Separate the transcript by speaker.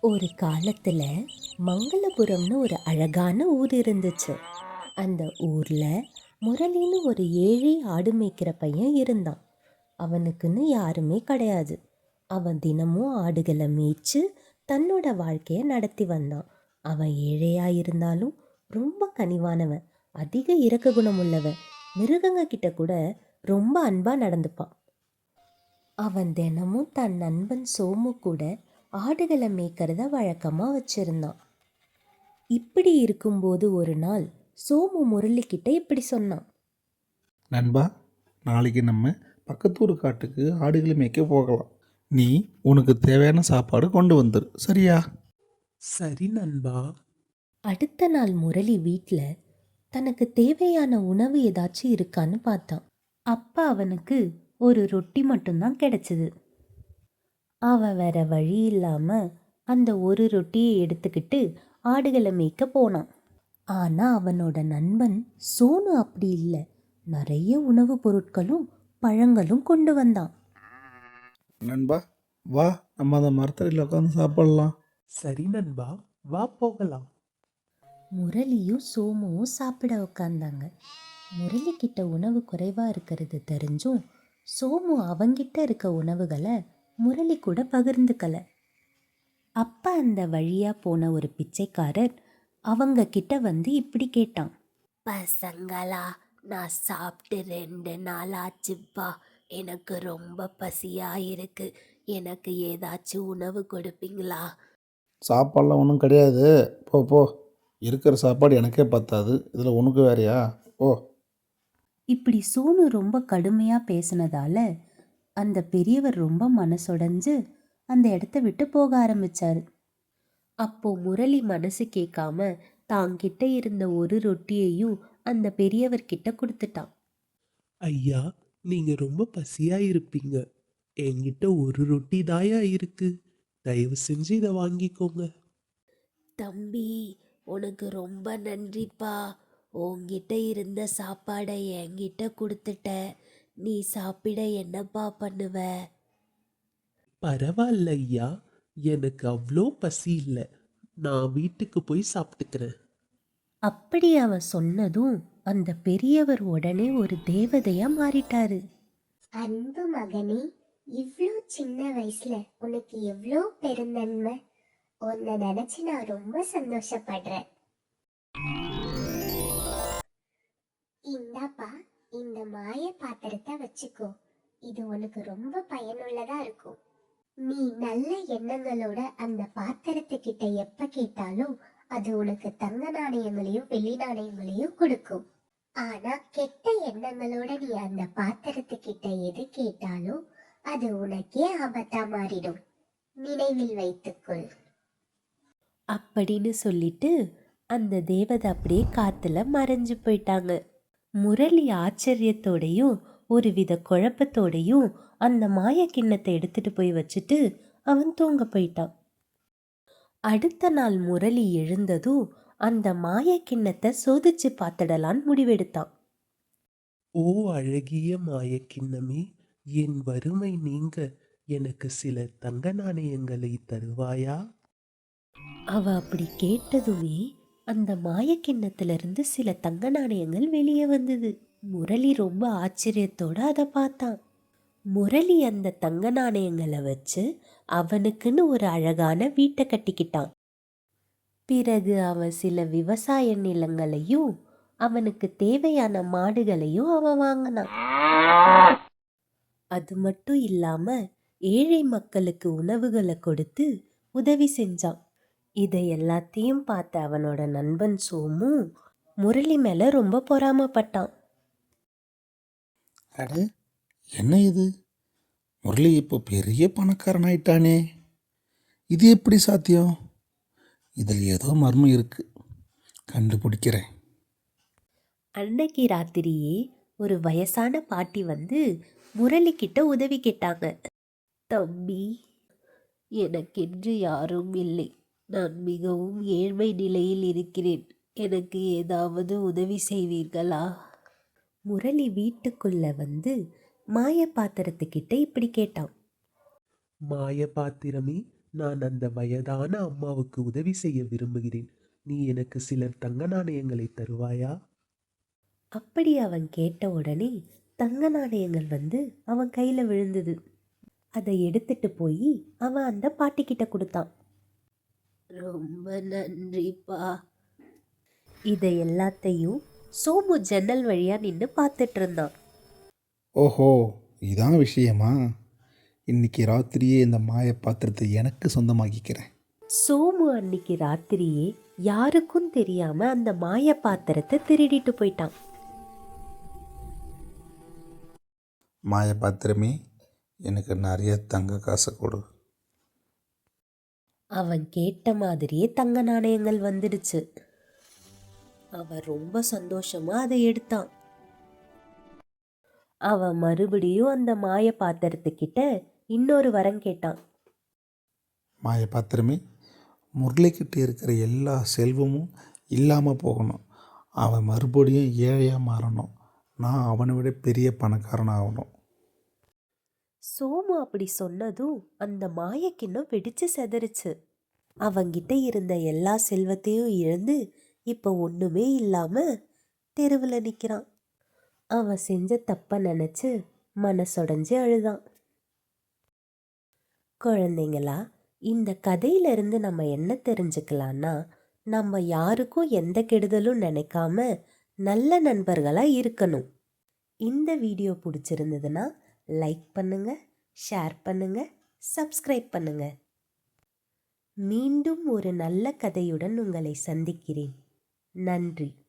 Speaker 1: ஒரு காலத்தில் மங்களபுரம்னு ஒரு அழகான ஊர் இருந்துச்சு. அந்த ஊரில் முரளின்னு ஒரு ஏழை ஆடு மேய்க்கிற பையன் இருந்தான். அவனுக்குன்னு யாருமே கிடையாது. அவன் தினமும் ஆடுகளை மேய்ச்சு தன்னோட வாழ்க்கையை நடத்தி வந்தான். அவன் ஏழையாக இருந்தாலும் ரொம்ப கனிவானவன் அதிக இரக்க குணம் உள்ளவன் மிருகங்க கிட்ட கூட ரொம்ப அன்பாக நடந்துப்பான். அவன் தினமும் தன் நண்பன் சோமு கூட ஆடுகளை மேய்க்கிறத வழக்கமாக வச்சிருந்தான். இப்படி இருக்கும்போது ஒரு நாள் சோமு முரளிக்கிட்ட இப்படி சொன்னான்.
Speaker 2: நண்பா நாளைக்கு நம்ம பக்கத்தூர் காட்டுக்கு ஆடுகளை மேய்க்க போகலாம். நீ உனக்கு தேவையான சாப்பாடு கொண்டு வந்துரு சரியா?
Speaker 3: சரி நண்பா.
Speaker 1: அடுத்த நாள் முரளி வீட்டில் தனக்கு தேவையான உணவு ஏதாச்சும் இருக்கான்னு பார்த்தான். அப்பா அவனுக்கு ஒரு ரொட்டி மட்டும்தான் கிடைச்சது. அவன் வேற வழி இல்லாம அந்த ஒரு ரொட்டியை எடுத்துக்கிட்டு ஆடுகளை மேய்க்க போனான். ஆனா அவனோட நண்பன் சோனு அப்படி இல்லை. நிறைய உணவுப் பொருட்களும் பழங்களும் கொண்டு வந்தான்.
Speaker 2: நண்பா வா. நம்ம அந்த மரத்தடியில் உட்காந்து சாப்பிடலாம்.
Speaker 3: சரி நண்பா வா போகலாம்.
Speaker 1: முரளியும் சோமுவும் சாப்பிட உட்காந்தாங்க முரளி கிட்ட உணவு குறைவா இருக்கிறது தெரிஞ்சும் சோமு அவங்கிட்ட இருக்க உணவுகளை முரளி கூட பகிர்ந்துக்கல. அப்ப அந்த வழியா போன ஒரு பிச்சைக்காரர் அவங்க கிட்ட வந்து இப்படி கேட்டான். பசங்களா நான் சாப்பிட்டு ரெண்டு நாள் ஆச்சுப்பா. எனக்கு ரொம்ப பசியா இருக்கு. எனக்கு ஏதாச்சும் உணவு கொடுப்பீங்களா?
Speaker 2: சாப்பாடெலாம் ஒன்றும் கிடையாது. போ போ. இருக்கிற சாப்பாடு எனக்கே பத்தாது. இதில் உனக்கு வேறையா? ஓ
Speaker 1: இப்படி சோனு ரொம்ப கடுமையாக பேசினதால அந்த பெரியவர் ரொம்ப மனசுடைஞ்சு அந்த இடத்த விட்டு போக ஆரம்பிச்சாரு. அப்போ முரளி மனசு கேட்காம தாங்கிட்ட இருந்த ஒரு ரொட்டியையும் அந்த பெரியவர் கிட்ட கொடுத்துட்டான்.
Speaker 3: ஐயா நீங்க ரொம்ப பசியா இருப்பீங்க. என்கிட்ட ஒரு ரொட்டி தாயா இருக்கு. தயவு செஞ்சு இதை வாங்கிக்கோங்க.
Speaker 1: தம்பி உனக்கு ரொம்ப நன்றிப்பா. உன்கிட்ட இருந்த சாப்பாடை என்கிட்ட கொடுத்துட்ட. நீ சாப்பிட என்னப்பா பண்ணுவ?
Speaker 3: பரவாயில்ல ஐயா எனக்கு அவ்வளோ பசி இல்லை. நான் வீட்டுக்கு போய் சாப்பிட்டுக்கிறேன்.
Speaker 1: அப்படி அவன் சொன்னதும் அந்த பெரியவர் உடனே ஒரு தேவதையா மாறிட்டாரு.
Speaker 4: அன்பு மகனே இவ்ளோ சின்ன வயசுல உனக்கு எவ்ளோ பெருந்தன்மை? உன்னை நினைச்சு நான் ரொம்ப சந்தோஷப்படுறேன். இந்தாப்பா இந்த மாய பாத்திரத்தை வச்சுக்கோ. இது உனக்கு ரொம்ப பயனுள்ளதா இருக்கும். நீ நல்ல எண்ணங்களோட அந்த பாத்திரத்துக்கிட்ட எப்ப கேட்டாலும் அது உனக்கு தங்க நாணயங்களையும் வெள்ளி நாணயங்களையும் கொடுக்கும். ஆனா கெட்ட எண்ணங்களோட நீ அந்த பாத்திரத்துக்கிட்ட எது கேட்டாலும் அது உனக்கே ஆபத்தா மாறிடும். நினைவில் வைத்துக்கொள்.
Speaker 1: அப்படின்னு சொல்லிட்டு அந்த தேவதை அப்படியே காத்துல மறைஞ்சு போயிட்டாங்க. முரளி ஆச்சரியத்தோடையும் ஒருவித குழப்பத்தோடையும் அந்த மாய கிண்ணத்தை எடுத்துட்டு போய் வச்சுட்டு அவன் தூங்க போயிட்டான். அடுத்த நாள் முரளி எழுந்ததும் அந்த மாய கிண்ணத்தை சோதிச்சு பார்த்துடலான்னு முடிவெடுத்தான்.
Speaker 3: ஓ அழகிய மாயக்கிண்ணமே என் வறுமை நீங்க எனக்கு சில தங்க நாணயங்களை தருவாயா?
Speaker 1: அவ அப்படி கேட்டதுமே அந்த மாயக்கிண்ணத்திலிருந்து சில தங்க நாணயங்கள் வெளியே வந்தது. முரளி ரொம்ப ஆச்சரியத்தோடு அதை பார்த்தான். முரளி அந்த தங்க நாணயங்களை வச்சு அவனுக்குன்னு ஒரு அழகான வீட்டை கட்டிக்கிட்டான். பிறகு அவன் சில விவசாய நிலங்களையும் அவனுக்கு தேவையான மாடுகளையும் அவன் வாங்கினான். அது மட்டும் இல்லாம ஏழை மக்களுக்கு உணவுகளை கொடுத்து உதவி செஞ்சான். இதை எல்லாத்தையும் பார்த்த அவனோட நண்பன் சோமு முரளி மேல ரொம்ப பொறாமப்பட்டான்.
Speaker 2: அட என்ன இது? முரளி இப்போ பெரிய பணக்காரன் ஆயிட்டானே இது எப்படி சாத்தியம்? இதில் ஏதோ மர்மம் இருக்கு. கண்டுபிடிக்கிறேன்.
Speaker 1: அன்னைக்கு ராத்திரியே ஒரு வயசான பாட்டி வந்து முரளி கிட்ட உதவி கேட்டாங்க. தம்பி எனக்கென்று யாரும் இல்லை. நான் மிகவும் ஏழ்மை நிலையில் இருக்கிறேன். எனக்கு ஏதாவது உதவி செய்வீர்களா? முரளி வீட்டுக்குள்ள வந்து மாய பாத்திரத்துக்கிட்ட இப்படி கேட்டான்.
Speaker 3: மாய பாத்திரமே நான் அந்த வயதான அம்மாவுக்கு உதவி செய்ய விரும்புகிறேன். நீ எனக்கு சில தங்க நாணயங்களை தருவாயா?
Speaker 1: அப்படி அவன் கேட்ட உடனே தங்க நாணயங்கள் வந்து அவன் கையில் விழுந்தது. அதை எடுத்துட்டு போய் அவன் அந்த பாட்டிக்கிட்ட கொடுத்தான். ரொம்ப நன்றிப்பா. இதை எல்லாத்தையும் சோமு ஜன்னல் வழியா நின்று பார்த்துட்டு இருந்தான்.
Speaker 2: ஓஹோ இதான் விஷயமா? இன்னைக்கு ராத்திரியே இந்த மாய பாத்திரத்தை எனக்கு சொந்தமாக்கிக்கிறேன்.
Speaker 1: சோமு அன்னைக்கு ராத்திரியே யாருக்கும் தெரியாம அந்த மாய பாத்திரத்தை திருடிட்டு போயிட்டான்.
Speaker 2: மாய பாத்திரமே எனக்கு நிறைய தங்க காசை கொடு.
Speaker 1: அவன் கேட்ட மாதிரியே தங்க நாணயங்கள் வந்துடுச்சு. அவன் ரொம்ப சந்தோஷமா அதை எடுத்தான். அவன் மறுபடியும் அந்த மாய பாத்திரத்துக்கிட்ட இன்னொரு வரம் கேட்டான்.
Speaker 2: மாய பாத்திரமே முரளிக்கிட்ட இருக்கிற எல்லா செல்வமும் இல்லாமல் போகணும். அவன் மறுபடியும் ஏழையாக மாறணும். நான் அவனை விட பெரிய பணக்காரனாகணும்.
Speaker 1: சோமு அப்படி சொன்னதும் அந்த மாயக்கிண்ணம் வெடிச்சு செதறிச்சு. அவங்கிட்ட இருந்த எல்லா செல்வத்தையும் இழந்து இப்போ ஒன்றுமே இல்லாமல் தெருவில் நிற்கிறான் அவன் செஞ்ச தப்பை நினச்சி மனசொடைஞ்சு அழுதான். குழந்தைங்களா இந்த கதையிலிருந்து நம்ம என்ன தெரிஞ்சுக்கலான்னா நம்ம யாருக்கும் எந்த கெடுதலும் நினைக்காம நல்ல நண்பர்களாக இருக்கணும். இந்த வீடியோ பிடிச்சிருந்ததுன்னா லைக் பண்ணுங்க ஷேர் பண்ணுங்க சப்ஸ்கிரைப் பண்ணுங்க. மீண்டும் ஒரு நல்ல கதையுடன் உங்களை சந்திக்கிறேன். நன்றி.